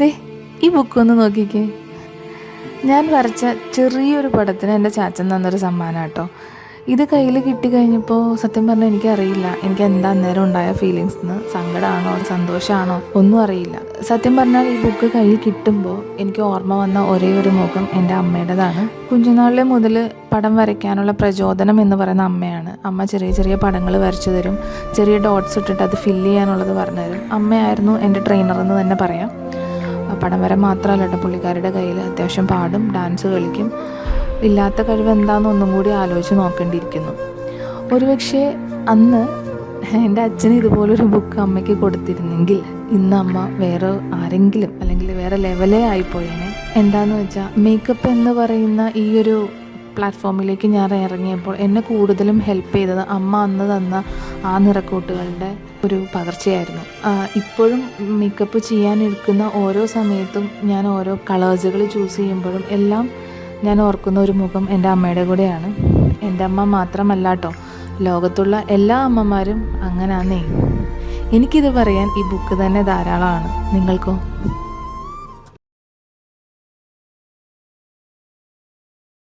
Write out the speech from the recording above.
ദേ ഈ ബുക്ക് ഒന്ന് നോക്കിക്കേ. ഞാൻ വരച്ച ചെറിയൊരു പടത്തിന് എന്റെ ചാച്ചൻ തന്നൊരു സമ്മാനം കേട്ടോ. ഇത് കയ്യിൽ കിട്ടിക്കഴിഞ്ഞപ്പോൾ സത്യം പറഞ്ഞാൽ എനിക്കറിയില്ല. എനിക്ക് എന്താ അന്നേരം ഉണ്ടായ ഫീലിങ്സ് എന്ന് സങ്കടമാണോ സന്തോഷമാണോ ഒന്നും അറിയില്ല. സത്യം പറഞ്ഞാൽ ഈ ബുക്ക് കയ്യിൽ കിട്ടുമ്പോൾ എനിക്ക് ഓർമ്മ വന്ന ഒരേ ഒരു മുഖം എന്റെ അമ്മയുടേതാണ്. കുഞ്ഞുനാളിലെ മുതൽ പടം വരയ്ക്കാനുള്ള പ്രചോദനം എന്ന് പറയുന്ന അമ്മയാണ്. അമ്മ ചെറിയ ചെറിയ പടങ്ങൾ വരച്ചു തരും. ചെറിയ ഡോട്ട്സ് ഇട്ടിട്ട് അത് ഫില്ല് ചെയ്യാനുള്ളത് പറഞ്ഞു തരും. അമ്മയായിരുന്നു എന്റെ ട്രെയിനർ എന്ന് തന്നെ പറയാം. പടം വരെ മാത്രമല്ല കേട്ടോ. പുള്ളിക്കാരുടെ കയ്യിൽ അത്യാവശ്യം പാടും ഡാൻസ് കളിക്കും. ഇല്ലാത്ത കഴിവ് എന്താണെന്ന് ഒന്നും കൂടി ആലോചിച്ച് നോക്കേണ്ടിയിരിക്കുന്നു. ഒരുപക്ഷെ അന്ന് എന്റെ അച്ഛന് ഇതുപോലൊരു ബുക്ക് അമ്മയ്ക്ക് കൊടുത്തിരുന്നെങ്കിൽ ഇന്ന് അമ്മ വേറെ ആരെങ്കിലും അല്ലെങ്കിൽ വേറെ ലെവലേ ആയിപ്പോയേനെ എന്താന്ന് വെച്ചാൽ മേക്കപ്പ് എന്ന് പറയുന്ന ഈ ഒരു പ്ലാറ്റ്ഫോമിലേക്ക് ഞാൻ ഇറങ്ങിയപ്പോൾ എന്നെ കൂടുതലും ഹെൽപ്പ് ചെയ്തത് അമ്മ അന്ന് തന്ന ആ നിറക്കൂട്ടുകളുടെ ഒരു പകർച്ചയായിരുന്നു. ഇപ്പോഴും മേക്കപ്പ് ചെയ്യാൻ എടുക്കുന്ന ഓരോ സമയത്തും ഞാൻ ഓരോ കളേഴ്സുകൾ ചൂസ് ചെയ്യുമ്പോഴും എല്ലാം ഞാൻ ഓർക്കുന്ന ഒരു മുഖം എന്റെ അമ്മയുടെ കൂടെയാണ്. എന്റെ അമ്മ മാത്രമല്ല കേട്ടോ ലോകത്തുള്ള എല്ലാ അമ്മമാരും അങ്ങനാന്നേ. എനിക്കിത് പറയാൻ ഈ ബുക്ക് തന്നെ ധാരാളമാണ്. നിങ്ങൾക്കോ?